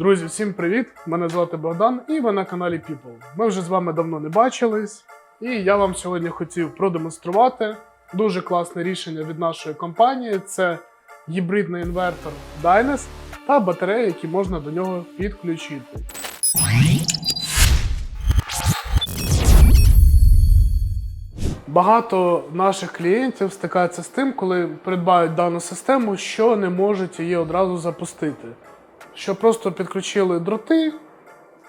Друзі, всім привіт! Мене звати Богдан і ви на каналі People. Ми вже з вами давно не бачились, і я вам сьогодні хотів продемонструвати дуже класне рішення від нашої компанії. Це гібридний інвертор Dynas та батареї, які можна до нього підключити. Багато наших клієнтів стикаються з тим, коли придбають дану систему, що не можуть її одразу запустити. Що просто підключили дроти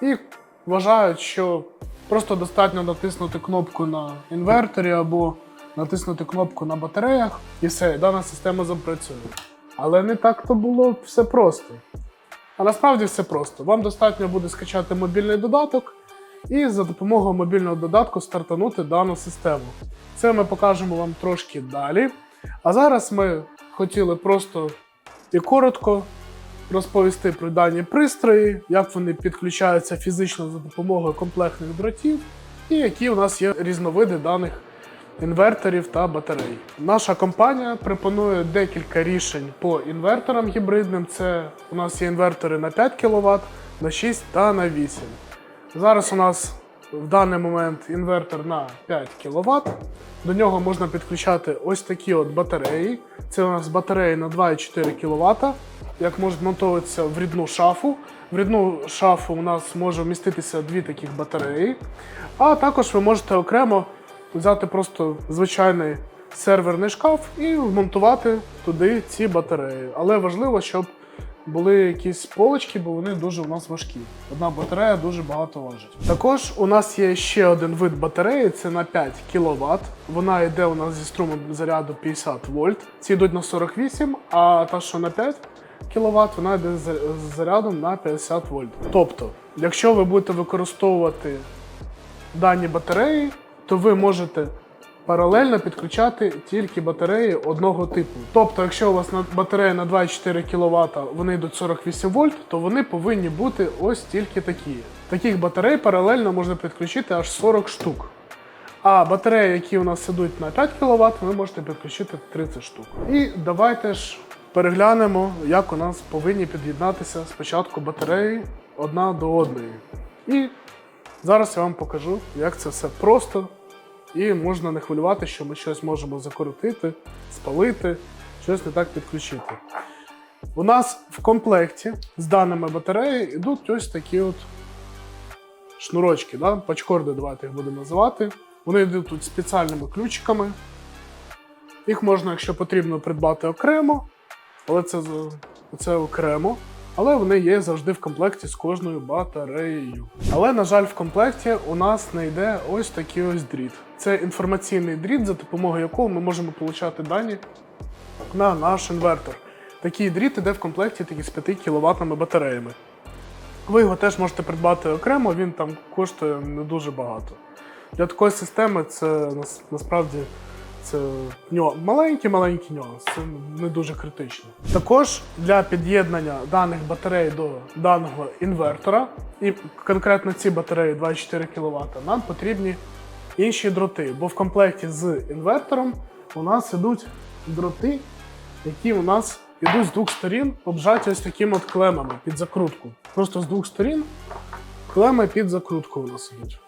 і вважають, що просто достатньо натиснути кнопку на інверторі або натиснути кнопку на батареях, і все, дана система запрацює. Але не так то було все просто. А насправді все просто. Вам достатньо буде скачати мобільний додаток і за допомогою мобільного додатку стартанути дану систему. Це ми покажемо вам трошки далі. А зараз ми хотіли просто і коротко розповісти про дані пристрої, як вони підключаються фізично за допомогою комплектних дротів, і які у нас є різновиди даних інверторів та батарей. Наша компанія пропонує декілька рішень по інверторам гібридним. Це у нас є інвертори на 5 кВт, на 6 та на 8. Зараз у нас в даний момент інвертор на 5 кВт. До нього можна підключати ось такі от батареї. Це у нас батареї на 2,4 кВт, як можуть монтуватися в рідну шафу. В рідну шафу у нас може вміститися дві таких батареї. А також ви можете окремо взяти просто звичайний серверний шкаф і вмонтувати туди ці батареї. Але важливо, щоб були якісь полочки, бо вони дуже у нас важкі. Одна батарея дуже багато важить. Також у нас є ще один вид батареї, це на 5 кВт. Вона йде у нас зі струмом заряду 50 вольт. Ці йдуть на 48, а та, що на 5 кВт, вона йде з зарядом на 50 вольт. Тобто, якщо ви будете використовувати дані батареї, то ви можете паралельно підключати тільки батареї одного типу. Тобто, якщо у вас батарея на 2,4 кВт, вони йдуть 48 вольт, то вони повинні бути ось тільки такі. Таких батарей паралельно можна підключити аж 40 штук. А батареї, які у нас ідуть на 5 кВт, ви можете підключити 30 штук. І давайте ж переглянемо, як у нас повинні під'єднатися спочатку батареї одна до одної. І зараз я вам покажу, як це все просто і можна не хвилювати, що ми щось можемо закоротити, спалити, щось не так підключити. У нас в комплекті з даними батареї йдуть ось такі от шнурочки, да? пачкорди, давайте їх будемо називати. Вони йдуть тут спеціальними ключиками. Їх можна, якщо потрібно, придбати окремо, але це, це окремо. Але вони є завжди в комплекті з кожною батареєю. Але, на жаль, в комплекті у нас не йде ось такий ось дріт. Це інформаційний дріт, за допомогою якого ми можемо отримати дані на наш інвертор. Такий дріт іде в комплекті тільки з 5 кВт батареями. Ви його теж можете придбати окремо, він там коштує не дуже багато. Для такої системи це насправді це маленький-маленький нюанс, це не дуже критично. Також для під'єднання даних батарей до даного інвертора, і конкретно ці батареї 24 кВт, нам потрібні інші дроти, бо в комплекті з інвертором у нас ідуть дроти, які у нас йдуть з двох сторін, обжаті ось такими от клемами під закрутку. Просто з двох сторін клеми під закрутку у нас ідуть.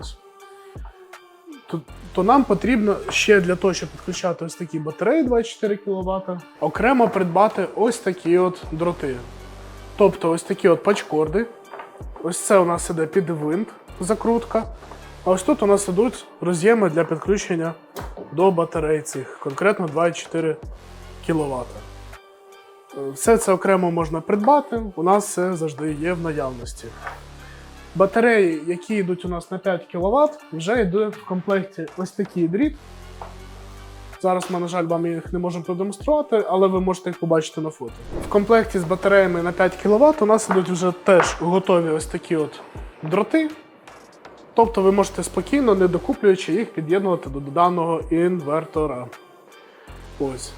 Ось то, то нам потрібно ще для того, щоб підключати ось такі батареї 24 кВт, окремо придбати ось такі от дроти. Тобто ось такі от пачкорди. Ось це у нас іде під винт закрутка. А ось тут у нас ідуть роз'єми для підключення до батарей цих, конкретно 2,4 кВт. Все це окремо можна придбати, у нас все завжди є в наявності. Батареї, які йдуть у нас на 5 кВт, вже йдуть в комплекті ось такий дріт. Зараз ми, на жаль, вам їх не можемо продемонструвати, але ви можете їх побачити на фото. В комплекті з батареями на 5 кВт у нас йдуть вже теж готові ось такі от дроти. Тобто ви можете спокійно, не докуплюючи їх, під'єднувати до даного інвертора. Ось.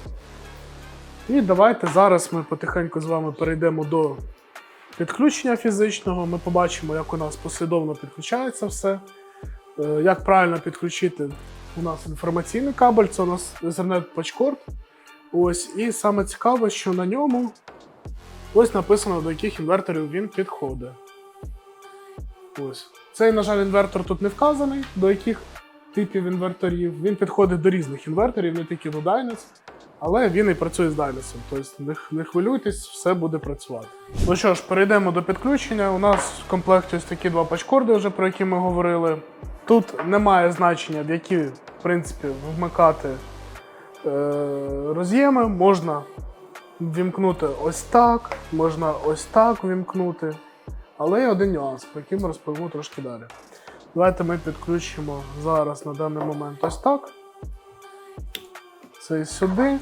І давайте зараз ми потихеньку з вами перейдемо до підключення фізичного. Ми побачимо, як у нас послідовно підключається все. Е, як правильно підключити у нас інформаційний кабель, це у нас Ethernet Patchcord. Ось, І саме цікаве, що на ньому Ось написано, до яких інверторів він підходить. Ось. Цей, на жаль, інвертор тут не вказаний, до яких типів інверторів. Він підходить до різних інверторів, не тільки до Dynas, але він і працює з Dynas. Тобто не, не хвилюйтесь, все буде працювати. Ну що ж, перейдемо до підключення. У нас в комплекті ось такі два пачкорди, вже про які ми говорили. Тут немає значення, в які, в принципі, вмикати е, роз'єми. Можна вімкнути ось так, можна ось так вімкнути. Але є один нюанс, про який ми розповімо трошки далі. Давайте ми підключимо зараз на даний момент ось так. Цей сюди,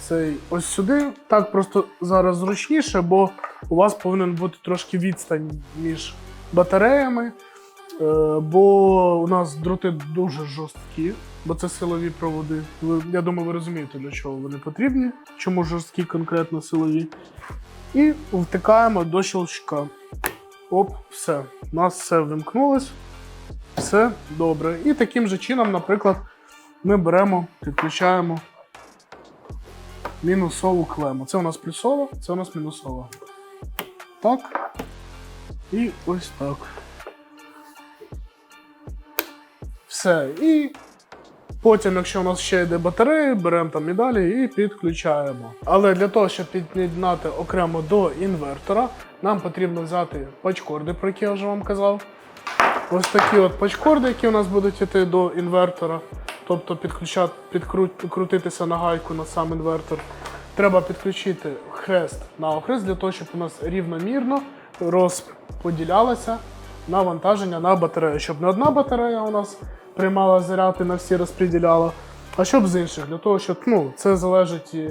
цей ось сюди. Так просто зараз зручніше, бо у вас повинен бути трошки відстань між батареями. Е, бо у нас дроти дуже жорсткі, бо це силові проводи. Я думаю, ви розумієте, для чого вони потрібні, чому жорсткі конкретно силові. І втикаємо до щелчка. Оп, все. У нас все вимкнулось. Все добре. І таким же чином, наприклад, ми беремо, підключаємо мінусову клему. Це у нас плюсова, це у нас мінусова. Так. І ось так. Все. І потім, якщо у нас ще йде батарея, беремо там і далі і підключаємо. Але для того, щоб під'єднати окремо до інвертора, нам потрібно взяти пачкорди, про які я вже вам казав. Ось такі от пачкорди, які у нас будуть йти до інвертора, тобто підключати, підкрутитися на гайку на сам інвертор. Треба підключити хрест на охрест для того, щоб у нас рівномірно розподілялося навантаження на батарею. Щоб не одна батарея у нас приймала заряд і на всі розподіляла, а щоб з інших, для того, щоб ну, це залежить і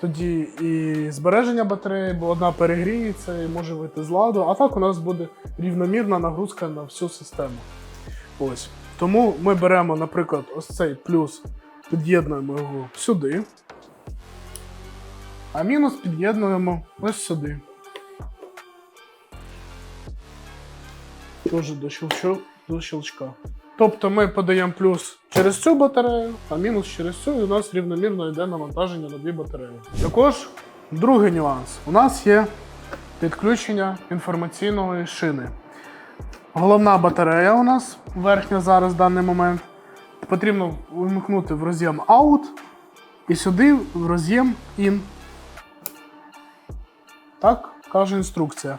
тоді і збереження батареї, бо одна перегріється і може вийти з ладу. А так у нас буде рівномірна нагрузка на всю систему. Ось. Тому ми беремо, наприклад, ось цей плюс, під'єднуємо його сюди, а мінус під'єднуємо ось сюди. Теж до, щелчу, до щелчка. Тобто ми подаємо плюс через цю батарею, а мінус через цю, і у нас рівномірно йде навантаження на дві батареї. Також другий нюанс. У нас є підключення інформаційної шини. Головна батарея у нас верхня зараз в даний момент. Потрібно вимкнути в роз'єм Out і сюди в роз'єм IN. Так каже інструкція.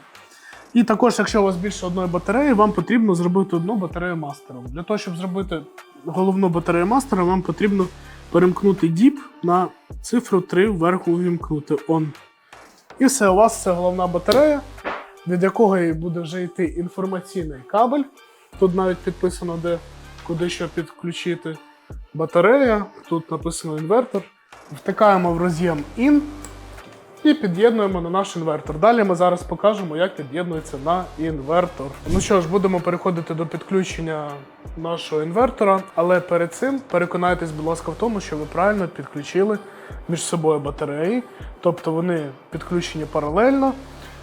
І також, якщо у вас більше одної батареї, вам потрібно зробити одну батарею мастером. Для того, щоб зробити головну батарею мастера, вам потрібно перемкнути діп на цифру 3 вверху увімкнути On. І все, у вас це головна батарея, від якої буде вже йти інформаційний кабель. Тут навіть підписано, де куди що підключити. Батарея, тут написано інвертор. Втикаємо в роз'єм IN і під'єднуємо на наш інвертор. Далі ми зараз покажемо, як під'єднується на інвертор. Ну що ж, будемо переходити до підключення нашого інвертора, але перед цим переконайтесь, будь ласка, в тому, що ви правильно підключили між собою батареї, тобто вони підключені паралельно,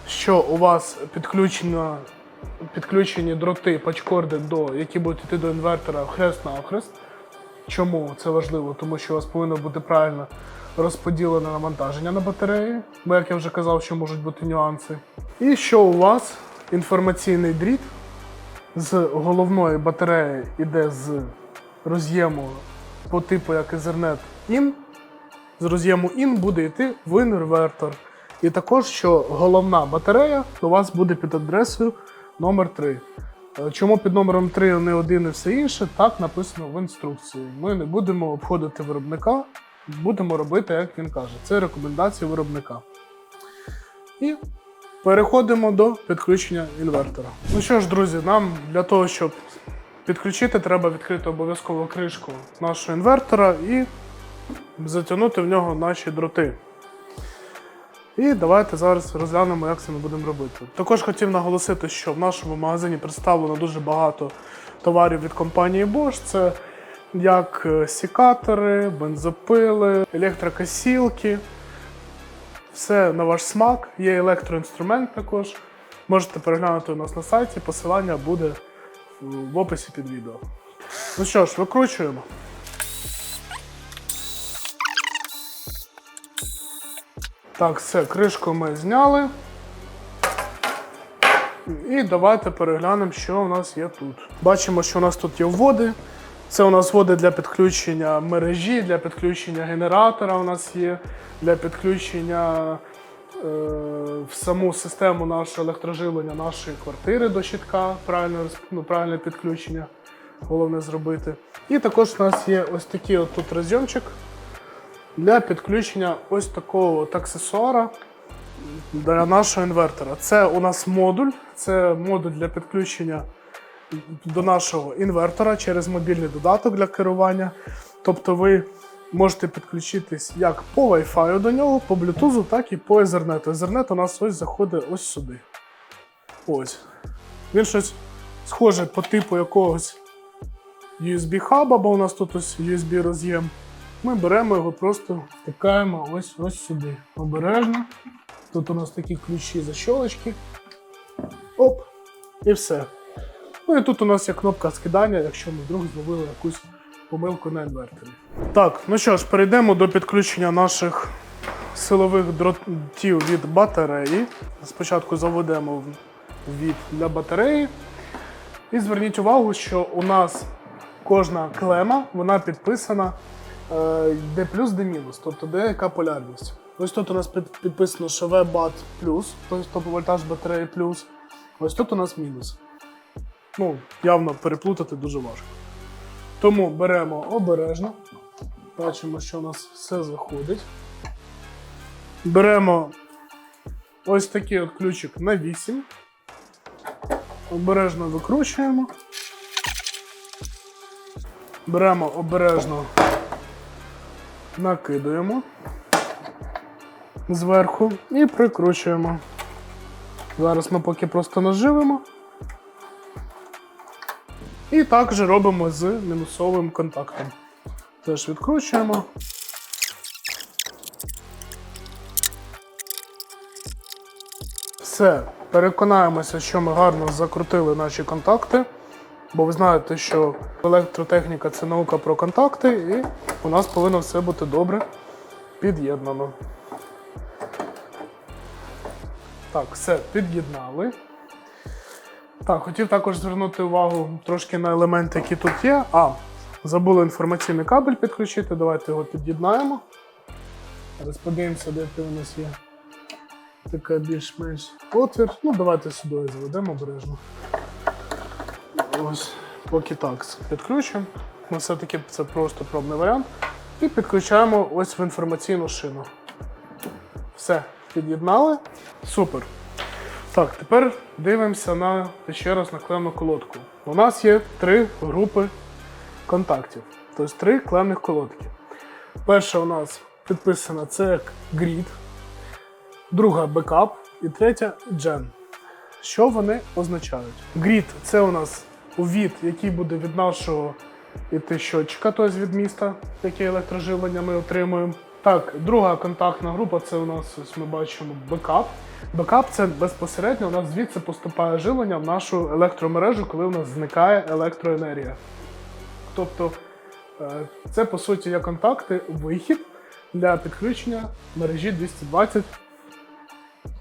що у вас підключено. Підключені дроти, пачкорди, до, які будуть йти до інвертора хрест на охрест. Чому це важливо? Тому що у вас повинно бути правильно розподілене навантаження на батареї, бо як я вже казав, що можуть бути нюанси. І що у вас інформаційний дріт з головної батареї йде з роз'єму по типу як Ethernet IN, з роз'єму IN буде йти в інвертор. І також, що головна батарея у вас буде під адресою номер 3. Е, Чому під номером 3 не один і все інше, так написано в інструкції. Ми не будемо обходити виробника, будемо робити, як він каже. Це рекомендації виробника. І переходимо до підключення інвертора. Ну що ж, друзі, нам для того, щоб підключити, треба відкрити обов'язково кришку нашого інвертора і затягнути в нього наші дроти. І давайте зараз розглянемо, як це ми будемо робити. Також хотів наголосити, що в нашому магазині представлено дуже багато товарів від компанії Bosch. Це як е, сікатори, бензопили, електрокосілки. Все на ваш смак. Є електроінструмент також. Можете переглянути у нас на сайті, посилання буде в описі під відео. Ну що ж, викручуємо. Так, все, кришку ми зняли. І давайте переглянемо, що у нас є тут. Бачимо, що у нас тут є вводи. Це у нас вводи для підключення мережі, для підключення генератора у нас є, для підключення е, в саму систему нашого електроживлення нашої квартири до щитка, правильне, ну, правильне підключення. Головне зробити. І також у нас є ось такий от тут розйомчик для підключення ось такого аксесуара для нашого інвертора. Це у нас модуль, це модуль для підключення до нашого інвертора через мобільний додаток для керування. Тобто ви можете підключитись як по Wi-Fi до нього, по Bluetooth, так і по Ethernet. Ethernet у нас ось заходить ось сюди. Ось. Він щось схоже по типу якогось USB хаба, бо у нас тут ось USB роз'єм. Ми беремо його, просто втикаємо ось ось сюди. Обережно. Тут у нас такі ключі защолочки. Оп. І все. Ну і тут у нас є кнопка скидання, якщо ми вдруг зловили якусь помилку на інверторі. Так, ну що ж, перейдемо до підключення наших силових дротів від батареї. Спочатку заведемо від для батареї. І зверніть увагу, що у нас кожна клема вона підписана де плюс, де мінус, тобто де яка полярність. Ось тут у нас підписано, що V-BAT плюс, тобто вольтаж батареї плюс. Ось тут у нас мінус. Ну, явно переплутати дуже важко. Тому беремо обережно. Бачимо, що у нас все заходить. Беремо ось такий от ключик на 8. Обережно викручуємо. Беремо обережно, накидуємо зверху і прикручуємо. Зараз ми поки просто наживимо. І також робимо з мінусовим контактом. Теж відкручуємо. Все, переконаємося, що ми гарно закрутили наші контакти. Бо ви знаєте, що електротехніка це наука про контакти, і у нас повинно все бути добре під'єднано. Так, все, під'єднали. Так, хотів також звернути увагу трошки на елементи, які тут є. А, забули інформаційний кабель підключити. Давайте його під'єднаємо. Зараз подивимося, де у нас є. Така більш-менш отвір. Ну, давайте сюди заведемо обережно. Ось, поки так підключимо. Ну, все-таки це просто пробний варіант. І підключаємо ось в інформаційну шину. Все, під'єднали. Супер. Так, тепер дивимося на ще раз на клемну колодку. У нас є три групи контактів, тобто три клемних колодки. Перша у нас підписана це як grid, друга бекап і третя gen. Що вони означають? Grid – це у нас увід, який буде від нашого іти щотчика, тобто від міста, яке електроживлення ми отримуємо. Так, друга контактна група це у нас ось ми бачимо бекап. Бекап це безпосередньо у нас звідси поступає живлення в нашу електромережу, коли у нас зникає електроенергія. Тобто е, це по суті є контакти, вихід для підключення мережі 220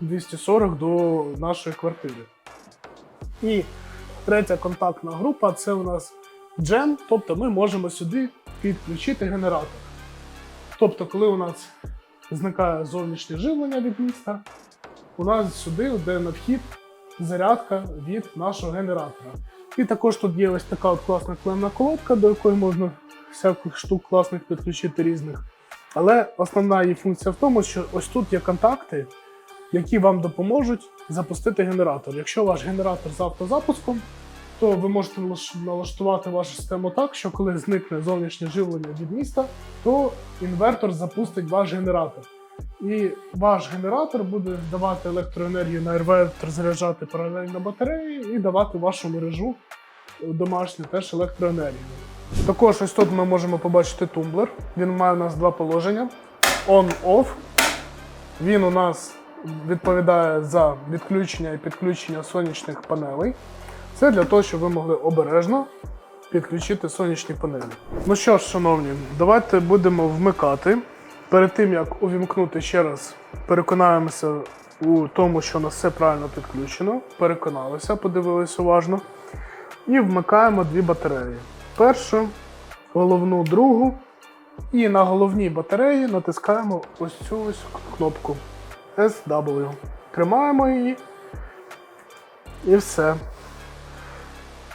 240 до нашої квартири. І третя контактна група це у нас Gen, тобто ми можемо сюди підключити генератор. Тобто, коли у нас зникає зовнішнє живлення від міста, у нас сюди йде на вхід зарядка від нашого генератора. І також тут є ось така от класна клемна колодка, до якої можна всяких штук класних підключити різних. Але основна її функція в тому, що ось тут є контакти, які вам допоможуть запустити генератор. Якщо ваш генератор з автозапуском, то ви можете налаштувати вашу систему так, що коли зникне зовнішнє живлення від міста, то інвертор запустить ваш генератор. І ваш генератор буде давати електроенергію на інвертор, заряджати паралельно батареї і давати вашу мережу е, домашню теж електроенергію. Також ось тут ми можемо побачити тумблер. Він має у нас два положення: on-off. Він у нас відповідає за відключення і підключення сонячних панелей. Це для того, щоб ви могли обережно підключити сонячні панелі. Ну що ж, шановні, давайте будемо вмикати Перед тим як увімкнути ще раз, переконаємося у тому, що у нас все правильно підключено. Переконалися, подивилися уважно. І вмикаємо дві батареї. Першу, головну, другу. І на головній батареї натискаємо ось цю ось кнопку SW. Тримаємо її. І все.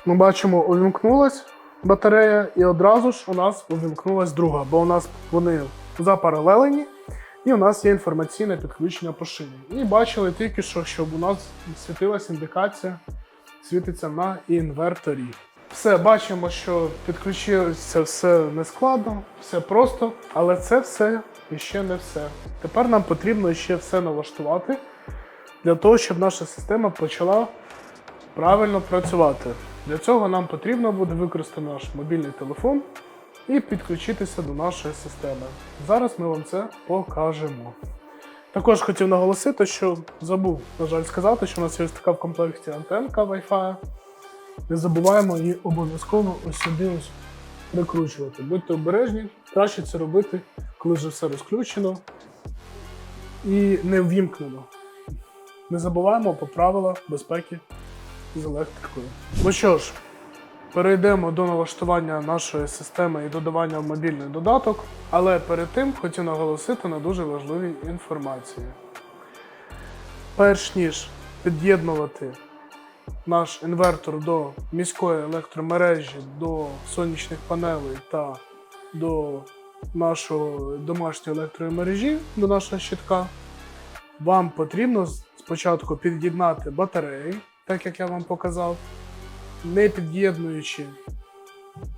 Ми бачимо, увімкнулась батарея, і одразу ж у нас увімкнулась друга, бо у нас вони запаралелені, і у нас є інформаційне підключення по шині. І бачили тільки що, щоб у нас світилась індикація, світиться на інверторі. Все, бачимо, що підключилося все нескладно, все просто, але це все і ще не все. Тепер нам потрібно ще все налаштувати для того, щоб наша система почала правильно працювати. Для цього нам потрібно буде використати наш мобільний телефон і підключитися до нашої системи. Зараз ми вам це покажемо. Також хотів наголосити, що забув, на жаль, сказати, що у нас є така в комплекті антенка Wi-Fi. Не забуваємо її обов'язково ось сюди ось прикручувати. Будьте обережні, краще це робити, коли вже все розключено і не ввімкнено. Не забуваємо про правила безпеки з електрикою. Ну що ж, перейдемо до налаштування нашої системи і додавання в мобільний додаток, але перед тим хотів наголосити на дуже важливій інформації. Перш ніж під'єднувати наш інвертор до міської електромережі, до сонячних панелей та до нашої домашньої електромережі, до нашого щитка, вам потрібно спочатку під'єднати батареї, так як я вам показав, не під'єднуючи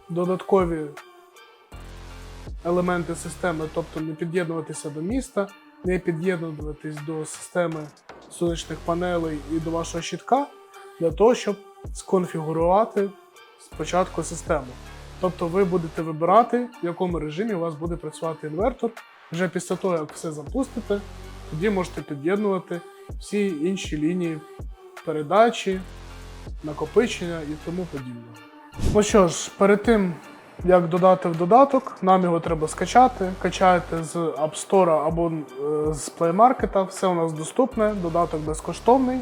додаткові елементи системи, тобто не під'єднуватися до міста, не під'єднуватись до системи сонячних панелей і до вашого щитка, для того, щоб сконфігурувати спочатку систему. Тобто ви будете вибирати, в якому режимі у вас буде працювати інвертор. Вже після того, як все запустите, тоді можете під'єднувати всі інші лінії передачі, накопичення і тому подібне. Ну що ж, перед тим як додати в додаток, нам його треба скачати. Качаєте з App Store або е, з Play Market, все у нас доступне, додаток безкоштовний.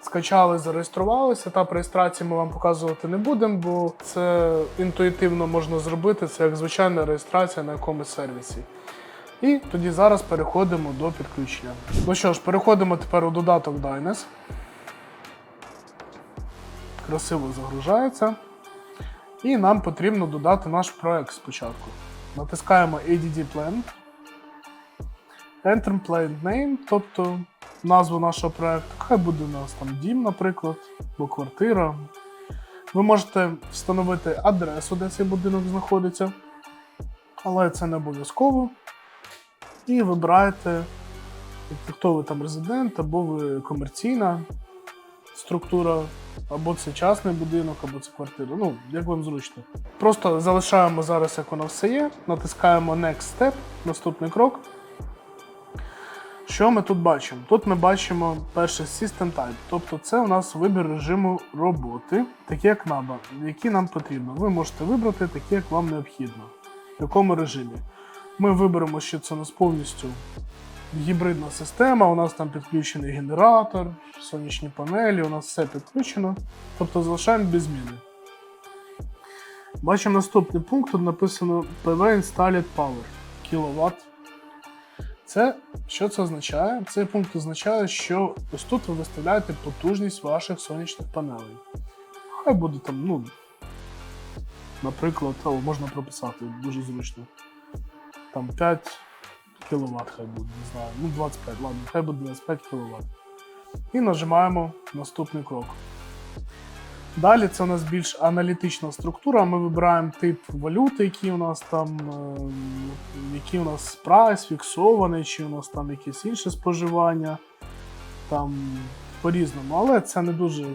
Скачали, зареєструвалися. Етап реєстрації ми вам показувати не будемо, бо це інтуїтивно можна зробити, це як звичайна реєстрація на якомусь сервісі. І тоді зараз переходимо до підключення. Ну що ж, переходимо тепер у додаток Dynes. Красиво загружається. І нам потрібно додати наш проект спочатку. Натискаємо ADD Plant. Enter Plant Name, тобто назву нашого проекту. Хай буде у нас там дім, наприклад, або квартира. Ви можете встановити адресу, де цей будинок знаходиться, але це не обов'язково. І вибираєте, хто ви там резидент, або ви комерційна структура, або це частний будинок, або це квартира. Ну, як вам зручно. Просто залишаємо зараз, як воно все є, натискаємо Next Step, наступний крок. Що ми тут бачимо? Тут ми бачимо перше System Type, тобто це у нас вибір режиму роботи, такі як нам, які нам потрібно. Ви можете вибрати такі, як вам необхідно, в якому режимі. Ми виберемо, що це у нас повністю гібридна система, у нас там підключений генератор, сонячні панелі, у нас все підключено. Тобто залишаємо без зміни. Бачимо наступний пункт, тут написано PV Installed Power кВт. Це що це означає? Цей пункт означає, що ось тут ви виставляєте потужність ваших сонячних панелей. Хай буде там, ну, наприклад, о, можна прописати дуже зручно. Там 5 кВт хай буде, не знаю. Ну, 25, ладно, хай буде 25 кВт. І нажимаємо наступний крок. Далі це у нас більш аналітична структура. Ми вибираємо тип валюти, який у нас там, е, який у нас прайс фіксований, чи у нас там якесь інше споживання. Там по-різному. Але це не дуже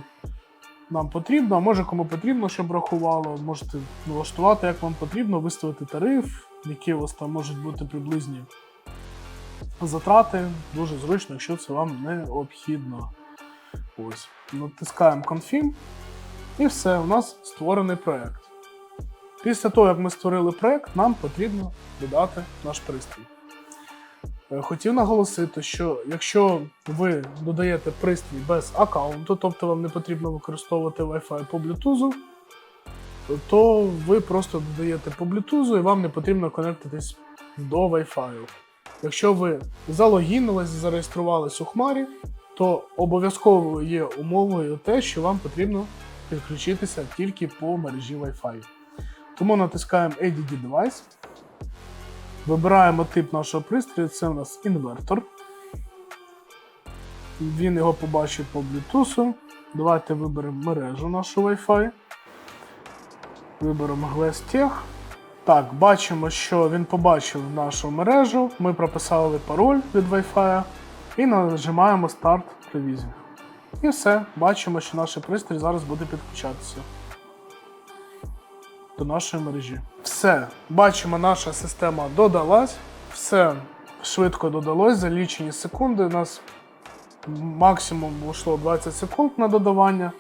нам потрібно. Може кому потрібно, щоб рахувало. Можете налаштувати, як вам потрібно, виставити тариф, які у вас там можуть бути приблизні затрати. Дуже зручно, якщо це вам необхідно. Ось. Натискаємо Confirm. І все, у нас створений проект. Після того, як ми створили проект, нам потрібно додати наш пристрій. Е, Хотів наголосити, що якщо ви додаєте пристрій без аккаунту, тобто вам не потрібно використовувати Wi-Fi по Bluetooth, то ви просто додаєте по Bluetooth і вам не потрібно конектитись до Wi-Fi. Якщо ви залогінились, зареєструвались у хмарі, то обов'язково є умовою те, що вам потрібно підключитися тільки по мережі Wi-Fi. Тому натискаємо ADD Device. Вибираємо тип нашого пристрою, це у нас інвертор. Він його побачив по Bluetooth. Давайте виберемо мережу нашу Wi-Fi. Виберемо GlassTech. Так, бачимо, що він побачив нашу мережу. Ми прописали пароль від Wi-Fi і нажимаємо Start Revision. І все, бачимо, що наш пристрій зараз буде підключатися до нашої мережі. Все, бачимо, наша система додалась, все швидко додалось за лічені секунди. У нас максимум йшло 20 секунд на додавання.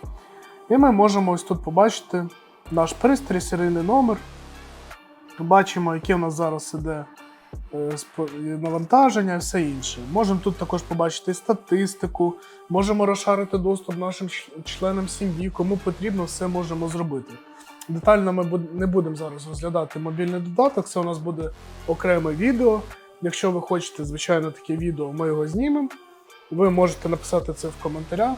І ми можемо ось тут побачити наш пристрій, серійний номер. Бачимо, яке у нас зараз іде навантаження і все інше. Можемо тут також побачити статистику, можемо розшарити доступ нашим членам сім'ї, кому потрібно, все можемо зробити. Детально ми не будемо зараз розглядати мобільний додаток, це у нас буде окреме відео. Якщо ви хочете, звичайно, таке відео, ми його знімемо. Ви можете написати це в коментарях,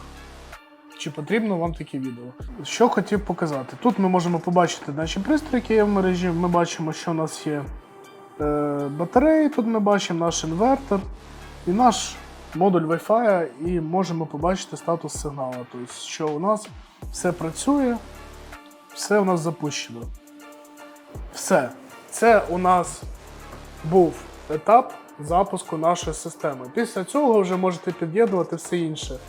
чи потрібно вам таке відео. Що хотів показати? Тут ми можемо побачити наші пристрої, які є в мережі. Ми бачимо, що у нас є е, батареї, тут ми бачимо наш інвертор і наш модуль Wi-Fi, і можемо побачити статус сигналу. Тобто, що у нас все працює, все у нас запущено. Все. Це у нас був етап запуску нашої системи. Після цього вже можете під'єднувати все інше.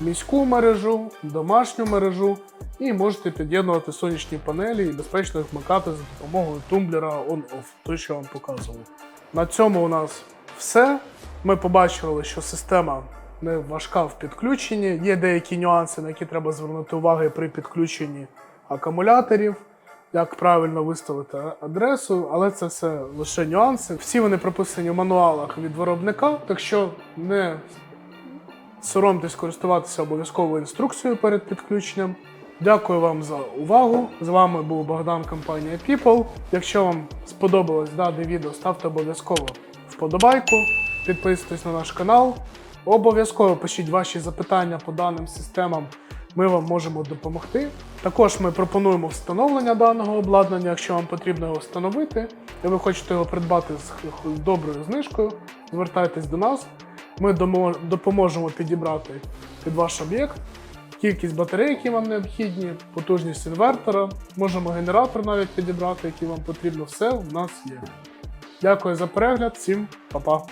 Міську мережу, домашню мережу і можете під'єднувати сонячні панелі і безпечно їх вмикати за допомогою тумблера on-off, той, що я вам показував. На цьому у нас все. Ми побачили, що система не важка в підключенні. Є деякі нюанси, на які треба звернути увагу при підключенні акумуляторів, як правильно виставити адресу, але це все лише нюанси. Всі вони прописані в мануалах від виробника, так що не соромтесь користуватися обов'язково інструкцією перед підключенням. Дякую вам за увагу. З вами був Богдан, компанія People. Якщо вам сподобалось дане відео, ставте обов'язково вподобайку, підписуйтесь на наш канал. Обов'язково пишіть ваші запитання по даним системам. Ми вам можемо допомогти. Також ми пропонуємо встановлення даного обладнання, якщо вам потрібно його встановити, і ви хочете його придбати з доброю знижкою, звертайтесь до нас. Ми допоможемо підібрати під ваш об'єкт кількість батарей, які вам необхідні, потужність інвертора, можемо генератор навіть підібрати, який вам потрібно. Все в нас є. Дякую за перегляд, всім па-па.